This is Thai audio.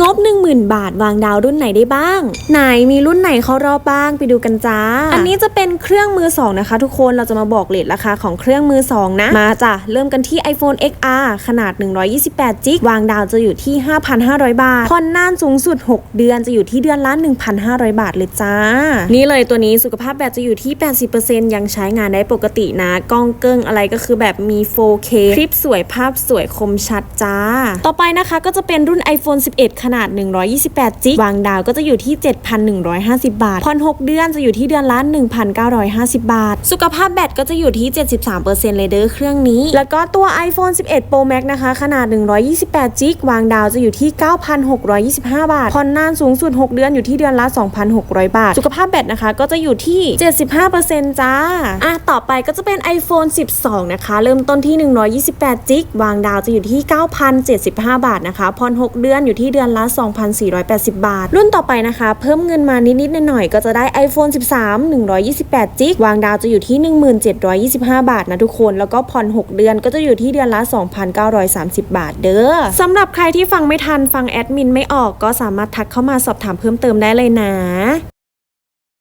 งบ 10,000 บาทวางดาวรุ่นไหนได้บ้าง ไหนมีรุ่นไหนเข้ารอบบ้างไปดูกันจ้า อันนี้จะเป็นเครื่องมือ 2 นะคะ ทุกคนเราจะมาบอกเลทราคาของเครื่องมือ 2 นะ มาจ้ะเริ่มกันที่ iPhone XR ขนาด 128จิกวางดาวจะอยู่ที่ 5,500 บาทผ่อนนานสูงสุด 6 เดือนจะอยู่ที่เดือนละ 1,500 บาทเลยจ้า นี่เลยตัวนี้สุขภาพแบตจะอยู่ที่ 80%ยังใช้งานได้ปกตินะ กล้องเกิ้งอะไรก็คือแบบมี 4K คลิปสวยภาพสวยคมชัดจ้า ต่อไปนะคะก็จะเป็นรุ่น iPhone 11ขนาด 128 จิกวางดาวก็จะอยู่ที่ 7,150 บาท ผ่อน 6 เดือนจะอยู่ที่เดือนละ 1,950 บาท สุขภาพแบตก็จะอยู่ที่ 73%เลยเด้อเครื่องนี้ แล้วก็ตัว iPhone 11 Pro Max นะคะ ขนาด 128 จิกวางดาวจะอยู่ที่ 9,625 บาท ผ่อนนานสูงสุด 6 เดือนอยู่ที่เดือนละ 2,600 บาท สุขภาพแบตนะคะก็จะอยู่ที่ 75%จ้า อะ ต่อไปก็จะเป็น iPhone 12 นะคะ เริ่มต้นที่ 128 จิกวางดาวจะอยู่ที่ 9,075 บาทนะคะ ผ่อน 6 เดือนอยู่ที่เดือนละ 2,480 บาท รุ่นต่อไปนะคะ เพิ่มเงินมานิดๆหน่อยๆก็จะได้ iPhone 13 128จิกวางดาวจะอยู่ที่ 1725 บาทนะทุกคน แล้วก็ผ่อน 6 เดือนก็จะอยู่ที่เดือนละ 2,930 บาทเด้อสำหรับใครที่ฟังไม่ทันฟังแอดมินไม่ออกก็สามารถทักเข้ามาสอบถามเพิ่มเติมได้เลยนะ